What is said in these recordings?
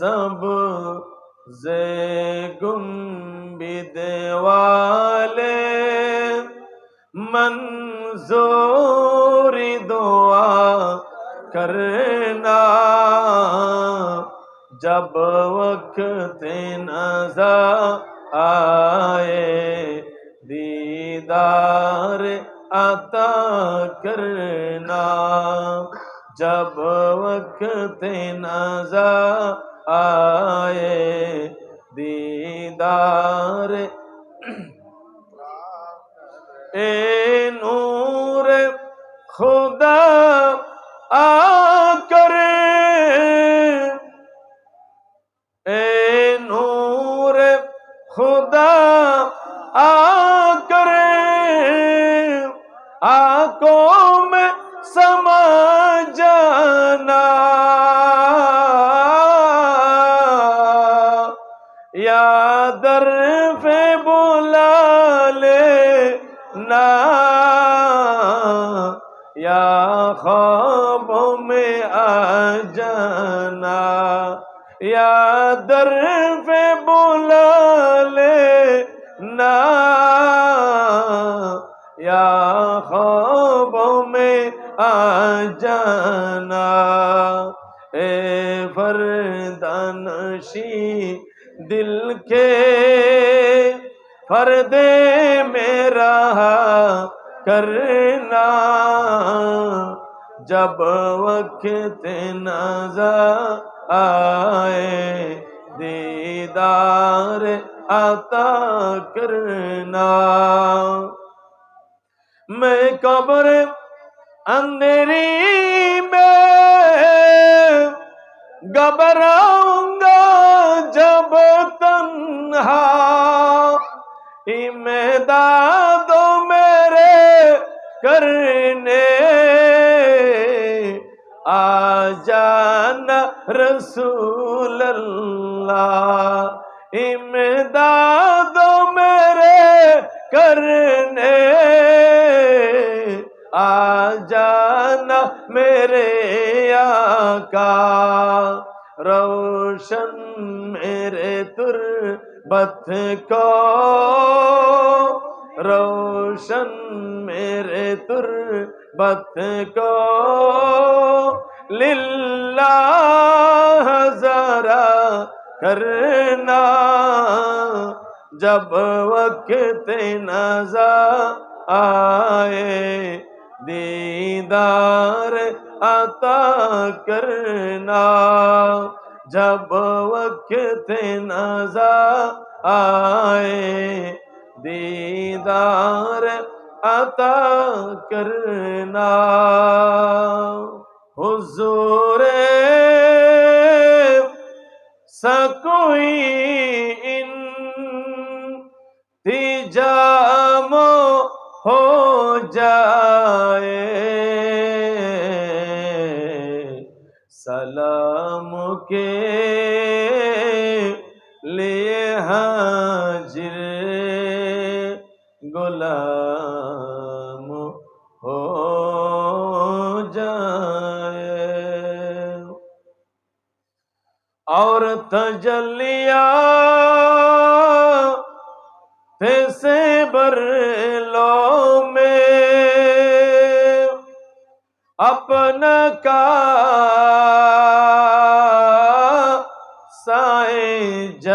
سب زے گم والے منظوری دعا کرنا۔ جب وقت نظر آئے، دیدار عطا کرنا۔ جب وقت نظر آئے دیدار اے نور خدا، آ کر۔ اے نور خدا، آ کر۔ آنکھوں میں سما یا در پہ بولا لے نا یا خواب میں آ جانا یا در پہ بولا لے نا یا خواب میں آ جانا اے فردانشی دل کے پردے میرا کرنا۔ جب وقت نظر آئے، دیدار عطا کرنا۔ میں قبر اندری میں گبراؤں امداد میرے کرنے۔ آ جانا رسول اللہ امداد میرے کرنے۔ آ جانا میرے آقا، روشن بت کو روشن میرے تر بت کو للہ ذرا کرنا جب وقت نظر آئے دیدار عطا کرنا جب وقت نظر آئے دیدار عطا کرنا۔ حضور سکوئی ان تجام ہو جائے۔ سلام کے لیے حاضر غلام ہو جائے۔ اور تجلیا سے بر لو اپنا کا سائیں جان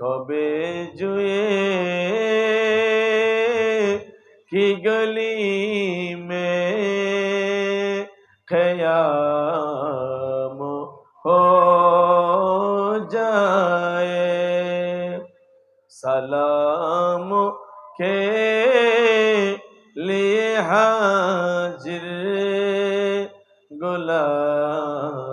کبے جوئے کی گلی میں خیام ہو جائے۔ سلام کے لیے حاضر غلام